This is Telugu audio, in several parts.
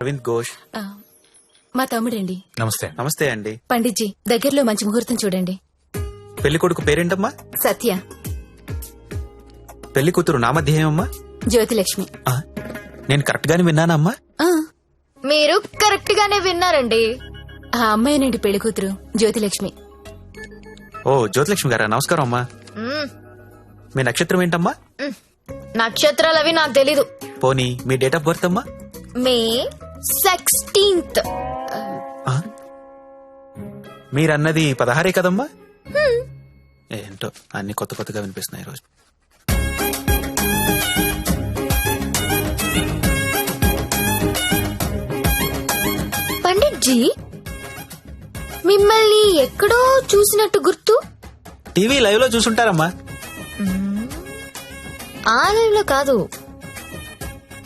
అరవింద్ ఘోష్. ఆ, మా తమ్ముడండి. నమస్తే. నమస్తే అండి. పండిట్జీ దగ్గరలో మంచి ముహూర్తం చూడండి. పెళ్ళి కొడుకు పేరేంటమ్మా? సత్య. పెళ్ళి కూతురు నామధ్యేయమ్మా జ్యోతిలక్ష్మి. ఆ, నేను కరెక్ట్ గానే విన్నానమ్మా? ఆ, మీరు కరెక్ట్ గానే విన్నారండి. ఆ అమ్మాయినండి పెళ్ళి కూతురు జ్యోతిలక్ష్మి. ఓ జ్యోతిలక్ష్మి గారా? నమస్కారం అమ్మా. మ్మ్. మీ నక్షత్రం ఏంటమ్మా? మ్మ్. నక్షత్రాలు అవి నాకు తెలీదు. పోనీ మీ డేట్ ఆఫ్ బర్త్ అమ్మా? May sixteenth? మీరన్నది పదహారే కదమ్మా? ఏంటో అన్ని కొత్త కొత్తగా వినిపిస్తున్నాయి ఈరోజు పండిట్ జీ మిమ్మల్ని ఎక్కడో చూసినట్టు గుర్తు. టీవీ లైవ్లో చూసుంటారమ్మా ఆ లైవ్లో కాదు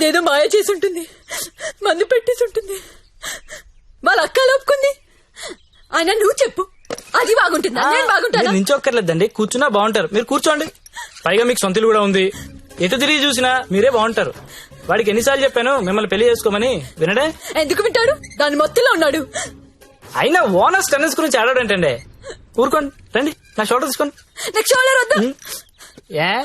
అదేదో మాయ చేసి ఉంటుంది మందు పెట్టేసి ఉంటుంది వాళ్ళ అక్క ఒప్పుకుంది. అయినా నువ్వు చెప్పు. అది బాగుంటుందా? నేను బాగుంటానా? నించొక్కర్లేదండి. కూర్చున్నా బాగుంటారు. మీరు కూర్చోండి. పైగా మీకు సొంతలు కూడా ఉంది. ఎటు తిరిగి చూసినా మీరే బాగుంటారు. వాడికి ఎన్నిసార్లు చెప్పాను మిమ్మల్ని పెళ్ళి చేసుకోమని వినడే? ఎందుకు వింటాడు దాని మొత్తంలో ఉన్నాడు. అయినా ఓనర్స్ టెన్నిస్ గురించి ఆడాడంటండి. ఊరుకోండి రండి. నా షోల్డర్ తీసుకోండి. నాకు షోల్డర్ వద్దా. ఏ?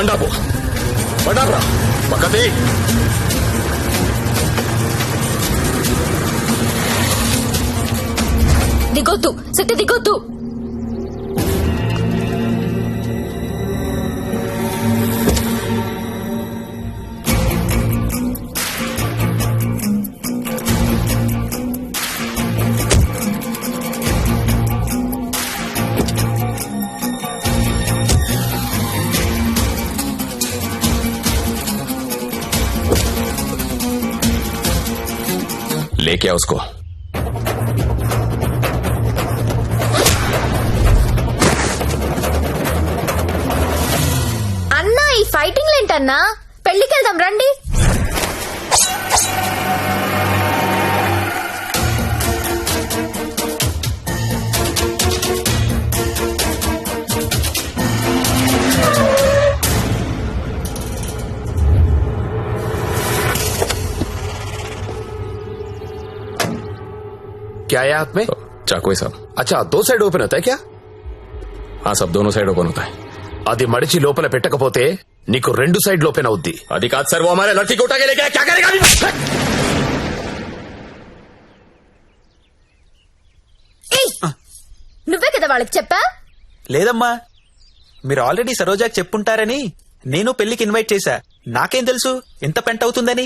బండాపు బండాపురా పక్కతే దిగొద్దు సత్య దిగొద్దు. लेके आओ उसको అన్నా ఈ ఫైటింగ్ ఏంటన్నా పెళ్లికి వెళ్దాం రండి क्या है हाथ में चाकू है साहब अच्छा दो సైడ్ ఓపెన్ అవుతాయి క్యా हाँ सब दोनों साइड ओपन होता है అది మడిచి లోపల పెట్టకపోతే నీకు రెండు సైడ్ ఓపెన్ అవుద్ది अधिक काद सर वो हमारे लड़की को उठा के लेके आया, क्या करेगा अभी? ఏయ్, నువ్వే కదా వాళ్ళకి చెప్పా లేదమ్మా మీరు ఆల్రెడీ సరోజాకి చెప్పుంటారని నేను పెళ్లికి ఇన్వైట్ చేశా నాకేం తెలుసు ఎంత పెంట అవుతుందని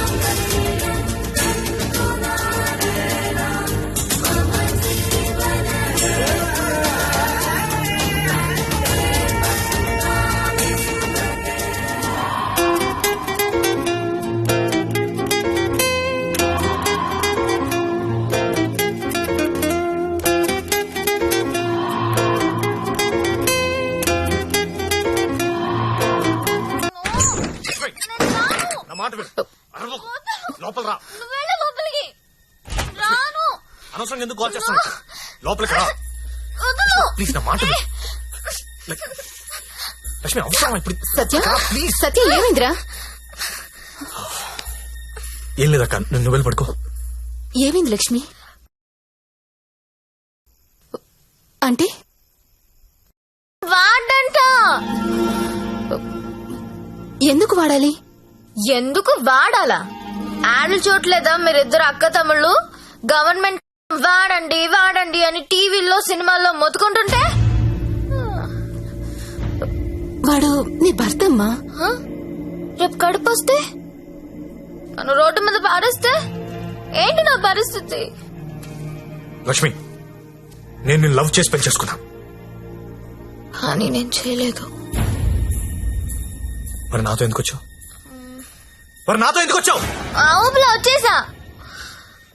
అనవసరంగా ఎందుకు కాల్ చేస్తాను లోపలికి రా. ప్లీజ్ నా మాట విను. లక్ష్మి అవసరం ఇప్పుడు? సత్య? సత్య ఏమైందిరా? ఏం లేదక్క నువ్వు వెళ్ళి పడుకో. ఏమైంది లక్ష్మి? అంటే వాడంట. ఎందుకు వాడాలి? ఎందుకు వాడాలా? యాడ్లు చూడలేదా మీరిద్దరు అక్క తమ్ముళ్ళు? గవర్నమెంట్ వాడండి వాడండి అని టీవీల్లో సినిమాల్లో మొత్తుకుంటుంటే? వాడు నీ భర్త అమ్మా హ? రేపు కడుపు వస్తే? నన్ను రోడ్డు మీద పారేస్తే? ఏంటి నా పరిస్థితి? లక్ష్మి నేను నిన్ను లవ్ చేసి పెళ్ళి చేసుకున్నా కానీ నేను చేయలేదు. మరి నాతో ఎందుకు వచ్చావు? మరి నాతో ఎందుకు వచ్చావు? ఆ ఊపిలో వచ్చేసా?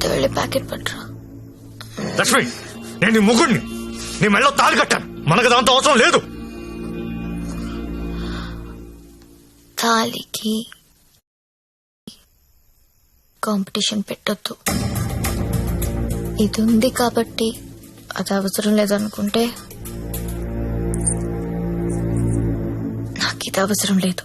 అయితే వెళ్ళి ప్యాకెట్ పట్టురా. లక్ష్మి నేను నీ ముగ్గుడిని నీ మెళ్ళో తాళి కట్టాను. మనకు దాంతో అవసరం లేదు. తాలికి కాంపిటీషన్ పెట్టొద్దు. ఇది ఉంది కాబట్టి అది అవసరం లేదనుకుంటే నాకు ఇది అవసరం లేదు.